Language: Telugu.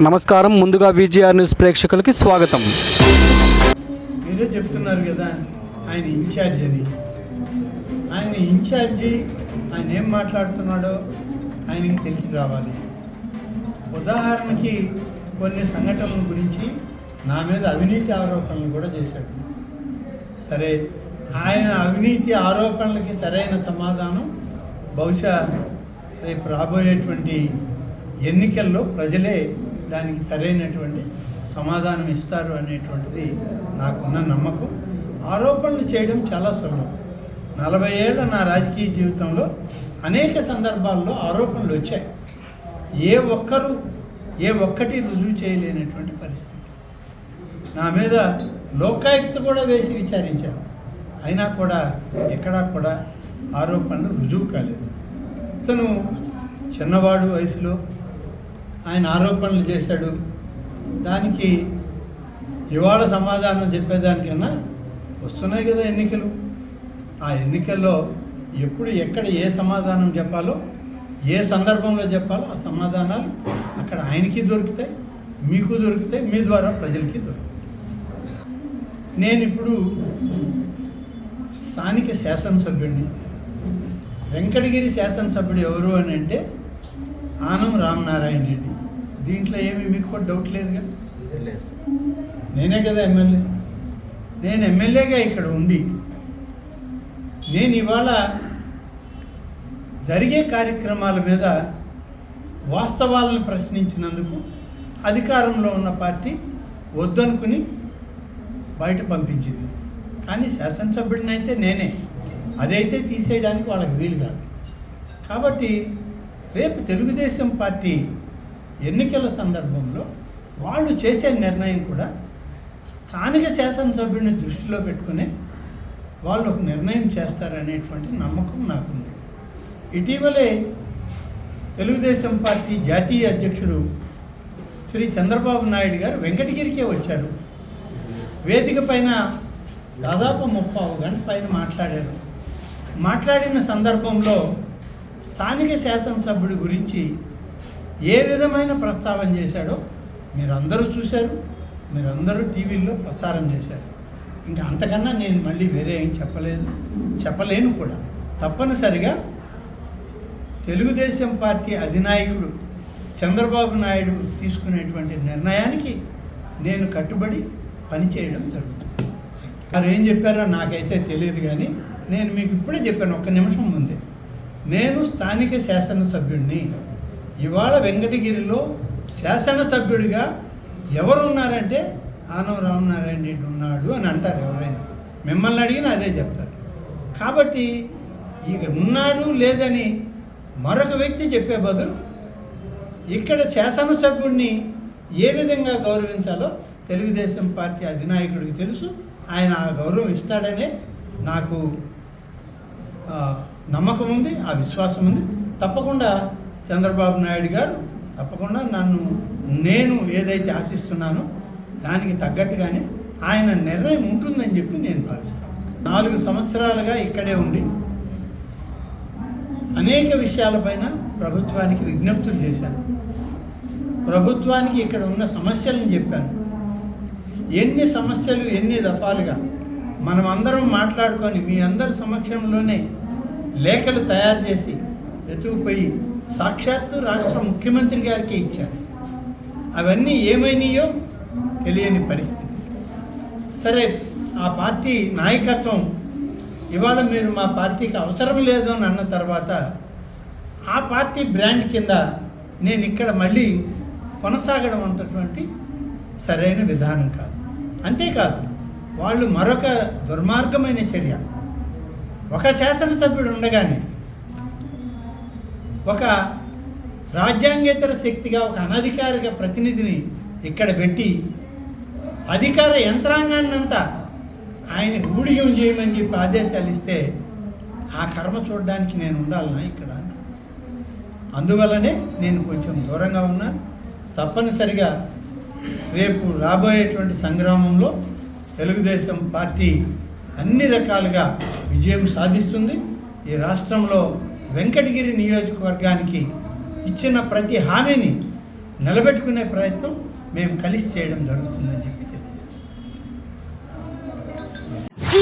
నమస్కారం. ముందుగా విజిఆర్ న్యూస్ ప్రేక్షకులకి స్వాగతం. మీరే చెప్తున్నారు కదా ఆయన ఇన్ఛార్జ్ అని ఆయన ఇన్ఛార్జి ఆయన ఏం మాట్లాడుతున్నాడో ఆయనకి తెలిసి రావాలి. ఉదాహరణకి కొన్ని సంఘటనల గురించి నా మీద అవినీతి ఆరోపణలు కూడా చేశాడు. సరే ఆయన అవినీతి ఆరోపణలకి సరైన సమాధానం బహుశా రేపు రాబోయేటువంటి ఎన్నికల్లో ప్రజలే దానికి సరైనటువంటి సమాధానం ఇస్తారు అనేటువంటిది నాకున్న నమ్మకం. ఆరోపణలు చేయడం చాలా సులభం. నలభై ఏళ్ళ నా రాజకీయ జీవితంలో అనేక సందర్భాల్లో ఆరోపణలు వచ్చాయి. ఏ ఒక్కరు ఏ ఒక్కటి రుజువు చేయలేనటువంటి పరిస్థితి. నా మీద లోకాయుక్త కూడా వేసి విచారించారు. అయినా కూడా ఎక్కడా కూడా ఆరోపణలు రుజువు కాలేదు. ఇతను చిన్నవాడు వయసులో ఆయన ఆరోపణలు చేశాడు. దానికి ఇవాళ సమాధానం చెప్పేదానికన్నా వస్తున్నాయి కదా ఎన్నికలు. ఆ ఎన్నికల్లో ఎప్పుడు ఎక్కడ ఏ సమాధానం చెప్పాలో ఏ సందర్భంలో చెప్పాలో ఆ సమాధానాలు అక్కడ ఆయనకి దొరుకుతాయి మీకు దొరుకుతాయి మీ ద్వారా ప్రజలకి దొరుకుతాయి. నేను ఇప్పుడు స్థానిక శాసనసభ్యుడిని. వెంకటగిరి శాసనసభ్యుడు ఎవరు అని అంటే ఆనం రామనారాయణ రెడ్డి. దీంట్లో ఏమి మీకు కూడా డౌట్ లేదుగా? నేనే కదా ఎమ్మెల్యే. నేను ఎమ్మెల్యేగా ఇక్కడ ఉండి నేను ఇవాళ జరిగే కార్యక్రమాల మీద వాస్తవాలను ప్రశ్నించినందుకు అధికారంలో ఉన్న పార్టీ వద్దనుకుని బయట పంపించింది. కానీ శాసనసభ్యుడిని అయితే నేనే. అదైతే తీసేయడానికి వాళ్ళకి వీలు కాదు. కాబట్టి రేపు తెలుగుదేశం పార్టీ ఎన్నికల సందర్భంలో వాళ్ళు చేసే నిర్ణయం కూడా స్థానిక శాసనసభ్యుడిని దృష్టిలో పెట్టుకునే వాళ్ళు ఒక నిర్ణయం చేస్తారనేటువంటి నమ్మకం నాకుంది. ఇటీవలే తెలుగుదేశం పార్టీ జాతీయ అధ్యక్షుడు శ్రీ చంద్రబాబు నాయుడు గారు వెంకటగిరికే వచ్చారు. వేదిక పైన దాదాపు ముప్పై గంట పైన మాట్లాడారు. మాట్లాడిన సందర్భంలో స్థానిక శాసనసభ్యుడి గురించి ఏ విధమైన ప్రస్తావన చేశాడో మీరందరూ చూశారు మీరందరూ టీవీల్లో ప్రసారం చేశారు. ఇంకా అంతకన్నా నేను మళ్ళీ వేరే ఏం చెప్పలేదు చెప్పలేను కూడా. తప్పనిసరిగా తెలుగుదేశం పార్టీ అధినాయకుడు చంద్రబాబు నాయుడు తీసుకునేటువంటి నిర్ణయానికి నేను కట్టుబడి పనిచేయడం జరుగుతుంది. వారు ఏం చెప్పారో నాకైతే తెలియదు కానీ నేను మీకు ఇప్పుడే చెప్పాను ఒక్క నిమిషం ముందే. నేను స్థానిక శాసనసభ్యుడిని ఇవాళ వెంకటగిరిలో శాసనసభ్యుడిగా ఎవరు ఉన్నారంటే ఆనవ రామనారాయణ రెడ్డి ఉన్నాడు అని అంటారు ఎవరైనా. మిమ్మల్ని అడిగినా అదే చెప్తారు. కాబట్టి ఇక ఉన్నాడు లేదని మరొక వ్యక్తి చెప్పే బదులు ఇక్కడ శాసనసభ్యుడిని ఏ విధంగా గౌరవించాలో తెలుగుదేశం పార్టీ అధినాయకుడికి తెలుసు. ఆయన ఆ గౌరవం ఇస్తాడనే నాకు నమ్మకం ఉంది ఆ విశ్వాసం ఉంది. తప్పకుండా చంద్రబాబు నాయుడు గారు తప్పకుండా నన్ను నేను ఏదైతే ఆశిస్తున్నానో దానికి తగ్గట్టుగానే ఆయన నిర్ణయం ఉంటుందని చెప్పి నేను భావిస్తాను. నాలుగు సంవత్సరాలుగా ఇక్కడే ఉండి అనేక విషయాలపైన ప్రభుత్వానికి విజ్ఞప్తులు చేశాను. ప్రభుత్వానికి ఇక్కడ ఉన్న సమస్యలను చెప్పాను. ఎన్ని సమస్యలు ఎన్ని దఫాలుగా మనం అందరం మాట్లాడుకొని మీ అందరి సమక్షంలోనే లేఖలు తయారు చేసి ఎత్తుకుపోయి సాక్షాత్తు రాష్ట్ర ముఖ్యమంత్రి గారికి ఇచ్చారు. అవన్నీ ఏమైనాయో తెలియని పరిస్థితి. సరే ఆ పార్టీ నాయకత్వం ఇవాళ మీరు మా పార్టీకి అవసరం లేదు అని అన్న తర్వాత ఆ పార్టీ బ్రాండ్ కింద నేను ఇక్కడ మళ్ళీ కొనసాగడం అన్నటువంటి సరైన విధానం కాదు. అంతేకాదు వాళ్ళు మరొక దుర్మార్గమైన చర్య. ఒక శాసనసభ్యుడు ఉండగానే ఒక రాజ్యాంగేతర శక్తిగా ఒక అనధికారిక ప్రతినిధిని ఇక్కడ పెట్టి అధికార యంత్రాంగాన్నంతా ఆయన ఊడిగం చేయమని చెప్పి ఆదేశాలు ఇస్తే ఆ కర్మ చూడడానికి నేను ఉండాలనా ఇక్కడ? అందువల్లనే నేను కొంచెం దూరంగా ఉన్నాను తప్పనిసరిగా రేపు రాబోయేటువంటి సంగ్రామంలో తెలుగుదేశం పార్టీ అన్ని రకాలుగా విజయం సాధిస్తుంది. ఈ రాష్ట్రంలో వెంకటగిరి నియోజకవర్గానికి ఇచ్చిన ప్రతి హామీని నిలబెట్టుకునే ప్రయత్నం మేము కలిసి చేయడం జరుగుతుందని చెప్పి తెలియదు